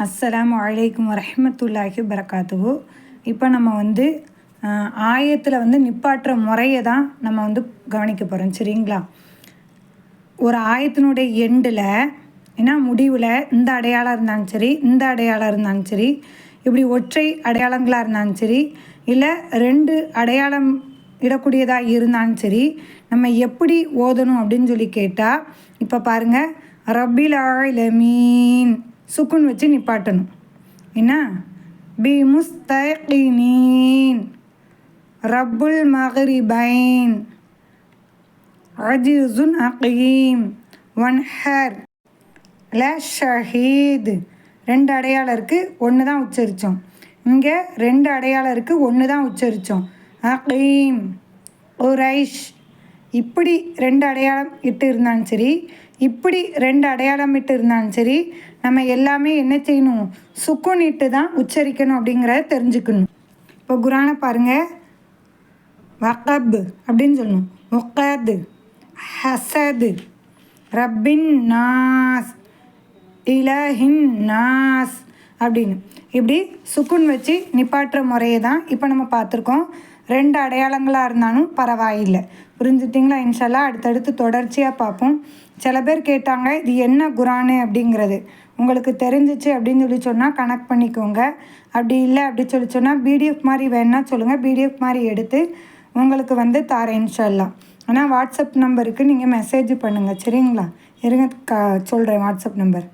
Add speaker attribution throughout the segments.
Speaker 1: அஸ்ஸலாம் அலைக்கும் வரமத்துல்லாஹி வரகாத்துவு இப்போ நம்ம வந்து ஆயத்தில் வந்து நிப்பாட்டுற முறையை தான் நம்ம வந்து கவனிக்க போகிறோம் சரிங்களா? ஒரு ஆயத்தினுடைய எண்டில் ஏன்னா முடிவில் இந்த அடையாளம் இருந்தாலும் சரி இந்த அடையாளம் இருந்தாலும் சரி இப்படி ஒற்றை அடையாளங்களாக இருந்தாலும் சரி இல்லை ரெண்டு அடையாளம் இடக்கூடியதாக இருந்தாலும் சரி நம்ம எப்படி ஓதணும் அப்படின்னு சொல்லி கேட்டால் இப்போ பாருங்கள் ரபில் ஆலமீன் சுக்குன் வச்சு நிப்பாட்டணும். என்ன? பி முஸ்தீன் ரப்புல் மகரிபைன் அஜிசுன் அகீம். ஒன்ஹர் ல ஷஹீத். ரெண்டு அடையாளம் இருக்குது ஒன்று தான் உச்சரித்தோம் இங்கே ரெண்டு அடையாளம் இருக்குது ஒன்று தான் உச்சரித்தோம் அகீம். உரைஷ் இப்படி ரெண்டு அடையாளம் இட்டு இருந்தாலும் சரி இப்படி ரெண்டு அடையாளம் இட்டு இருந்தாலும் சரி நம்ம எல்லாமே என்ன செய்யணும்? சுக்குன் இட்டு தான் உச்சரிக்கணும் அப்படிங்கிறத தெரிஞ்சுக்கணும். இப்போ குரானை பாருங்கள் வகப் அப்படின்னு சொல்லணும். முக்கது ஹசது ரப்பின் நாஸ் இலஹின் நாஸ் அப்படின்னு. இப்படி சுக்குன் வச்சு நிப்பாட்டுற முறையை தான் இப்போ நம்ம பார்த்துருக்கோம். ரெண்டு அடையாளங்களாக இருந்தாலும் பரவாயில்லை. புரிஞ்சுட்டிங்களா? இன்ஷால்லா அடுத்தடுத்து தொடர்ச்சியாக பார்ப்போம். சில பேர் கேட்டாங்க இது என்ன குரானு அப்படிங்கிறது. உங்களுக்கு தெரிஞ்சிச்சு அப்படின்னு சொல்லி சொன்னால் கனெக்ட் பண்ணிக்கோங்க. அப்படி இல்லை அப்படி சொல்லி சொன்னால் பிடிஎஃப் மாதிரி வேணால் சொல்லுங்கள் பிடிஎஃப் மாதிரி எடுத்து உங்களுக்கு வந்து தாரேன் இன்ஷால்லா ஆனால் வாட்ஸ்அப் நம்பருக்கு நீங்கள் மெசேஜ் பண்ணுங்கள் சரிங்களா? இருங்க க சொல்கிறேன் வாட்ஸ்அப் நம்பர்.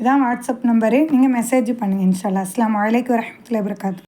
Speaker 1: இதான் வாட்ஸ்அப் நம்பரு. நீங்கள் மெசேஜ் பண்ணுங்கள் இன்ஷால்லா அஸ்லாம் வலைக்கு வரமத்துல வரகாத்து